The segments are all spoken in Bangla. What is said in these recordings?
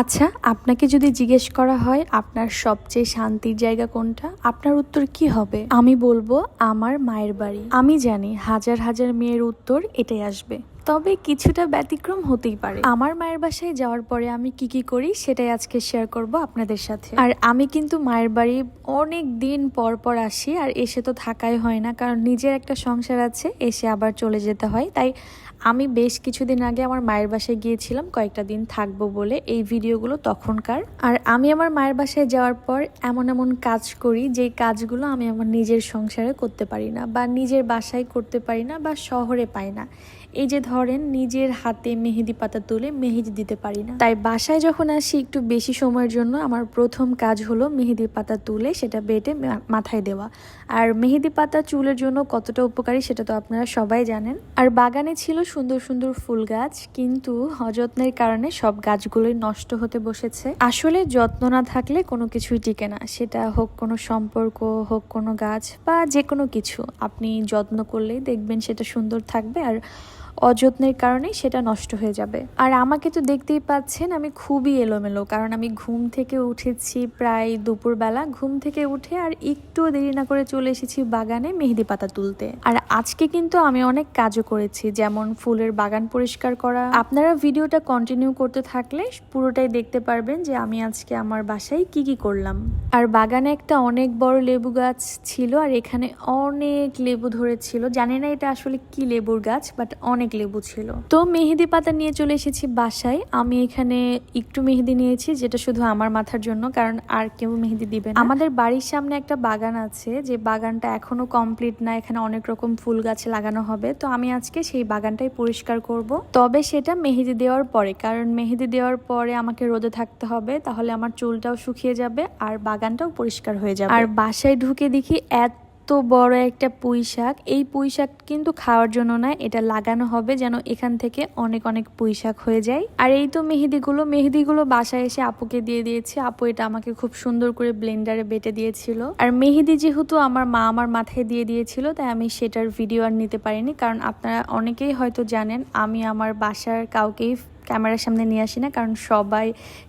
আচ্ছা আপনাকে যদি জিজ্ঞেস করা হয়, আপনার সবচেয়ে শান্তির জায়গা কোনটা? আপনার উত্তর কি হবে? আমি বলব, আমার মায়ের বাড়ি। আমি জানি হাজার হাজার মেয়ের উত্তর এটাই আসবে। তবে কিছুটা ব্যতিক্রম হতেই পারে। আমার মায়ের বাসায় যাওয়ার পরে আমি কি কি করি সেটাই আজকে শেয়ার করব আপনাদের সাথে। আর আমি কিন্তু মায়ের বাড়ি অনেক দিন পর পর আসি, আর এসে তো থাকাই হয় না, কারণ নিজের একটা সংসার আছে, এসে আবার চলে যেতে হয়। তাই আমি বেশ কিছুদিন আগে আমার মায়ের বাসায় গিয়েছিলাম, কয়েকটা দিন থাকব বলে এই ভিডিওগুলো তখনকার। আর আমি আমার মায়ের বাসায় যাওয়ার পর এমন এমন কাজ করি যে কাজগুলো আমি আমার নিজের সংসারে করতে পারি না, বা নিজের বাসায় করতে পারি না, বা শহরে পাই না। এই যে ধরেন, নিজের হাতে মেহেদি পাতা তুলে মেহেদি দিতে পারি না। তাই বাসায় যখন আসি একটু বেশি সময়ের জন্য, আমার প্রথম কাজ হলো মেহেদি পাতা তুলে সেটা বেটে মাথায় দেওয়া। আর মেহেদি পাতা চুলের জন্য কতটা উপকারী সেটা তো আপনারা সবাই জানেন। আর বাগানে ছিল সুন্দর সুন্দর ফুল গাছ, কিন্তু অযত্নের কারণে সব গাছগুলোই নষ্ট হতে বসেছে। আসলে যত্ন না থাকলে কোনো কিছুই টিকে না। সেটা হোক কোনো সম্পর্ক, হোক কোনো গাছ বা যে কোনো কিছু। আপনি যত্ন করলেই দেখবেন সেটা সুন্দর থাকবে। আর অযত্নের কারণে সেটা নষ্ট হয়ে যাবে। আর আমাকে তো দেখতেই পাচ্ছেন, আমি খুবই এলোমেলো, কারণ আমি ঘুম থেকে উঠেছি প্রায় দুপুরবেলা। ঘুম থেকে উঠে আর একটু দেরি না করে চলে এসেছি বাগানে মেহেদি পাতা তুলতে। আর আজকে কিন্তু আমি অনেক কাজও করেছি, যেমন ফুলের বাগান পরিষ্কার করা। আপনারা ভিডিওটা কন্টিনিউ করতে থাকলে পুরোটাই দেখতে পারবেন যে আমি আজকে আমার বাসায় কি কি করলাম। আর বাগানে একটা অনেক বড় লেবু গাছ ছিল, আর এখানে অনেক লেবু ধরেছিল। জানি না এটা আসলে কি লেবুর গাছ বাট অনেক লেবু ছিল তো মেহেদি পাতা নিয়ে চলে এসেছি বাসায়। আমি এখানে একটু মেহেদি নিয়েছি, যেটা শুধু আমার মাথার জন্য, কারণ আর কেউ মেহেদি দিবে না। আমাদের বাড়ির সামনে একটা বাগান আছে, যে বাগানটা এখনও কমপ্লিট না, এখানে অনেক রকম ফুল গাছ লাগানো হবে। তো আমি আজকে সেই বাগানটাই পরিষ্কার করব। তবে সেটা মেহেদি দেওয়ার পরে, কারণ মেহেদি দেওয়ার পরে আমাকে রোদে থাকতে হবে, তাহলে আমার চুলটাও শুকিয়ে যাবে আর বাগানটাও পরিষ্কার হয়ে যাবে। আর বাসায় ঢুকে দেখি এত এত বড় একটা পুঁই শাক। এই পুঁই শাক কিন্তু খাওয়ার জন্য না এটা লাগানো হবে যেন এখান থেকে অনেক অনেক পুঁই শাক হয়ে যায়। আর এই তো মেহেদিগুলো মেহেদিগুলো বাসায় এসে আপুকে দিয়ে দিয়েছে। আপু এটা আমাকে খুব সুন্দর করে ব্লেন্ডারে বেটে দিয়েছিল। আর মেহেদি যেহেতু আমার মা আমার মাথায় দিয়ে দিয়েছিল, তাই আমি সেটার ভিডিও আর নিতে পারিনি। কারণ আপনারা অনেকেই হয়তো জানেন, আমি আমার বাসার কাউকেই ক্যামেরার সামনে নিয়ে আসি না, কারণ সবাই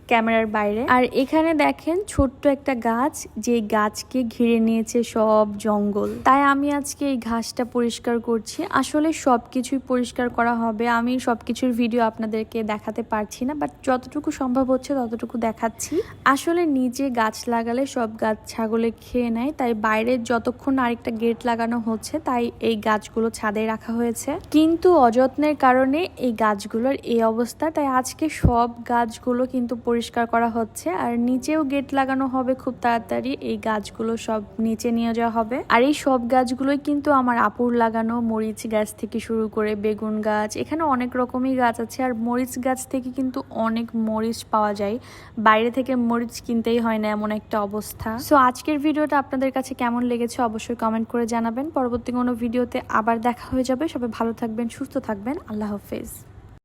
ক্যামেরার বাইরে। আর এখানে দেখেন ছোট্ট একটা গাছ যে গাছকে ঘিরে নিয়েছে সব জঙ্গল। তাই আমি আজকে এই ঘাসটা পরিষ্কার করছি। আসলে সব কিছুই পরিষ্কার করা হবে। আমি সব কিছুর ভিডিও আপনাদেরকে দেখাতে পারছি না বাট যতটুকু সম্ভব হচ্ছে ততটুকু দেখাচ্ছি। আসলে নিজে গাছ লাগালে সব গাছ ছাগলে খেয়ে নেয়, তাই বাইরে যতক্ষণ আরেকটা গেট লাগানো হচ্ছে, তাই এই গাছগুলো ছাদে রাখা হয়েছে। কিন্তু অযত্নের কারণে এই গাছগুলোর এই অবস্থা তাই আজকে সব গাছগুলো কিন্তু পরিষ্কার করা হচ্ছে। আর নিচেও গেট লাগানো হবে খুব তাড়াতাড়ি। এই গাছগুলো সব নিচে নিয়ে যাওয়া হবে। আর এই সব গাছগুলোই কিন্তু আমার আপুর লাগানো মরিচ গাছ থেকে শুরু করে বেগুন গাছ। এখানে অনেক রকমই গাছ আছে। আর মরিচ গাছ থেকে কিন্তু অনেক মরিচ পাওয়া যায়। বাইরে থেকে মরিচ কিনতেই হয় না এমন একটা অবস্থা। সো আজকের ভিডিওটা আপনাদের কাছে কেমন লেগেছে অবশ্যই কমেন্ট করে জানাবেন। পরবর্তী কোনো ভিডিওতে আবার দেখা হয়ে যাবে। সবাই ভালো থাকবেন, সুস্থ থাকবেন। আল্লাহ হাফেজ।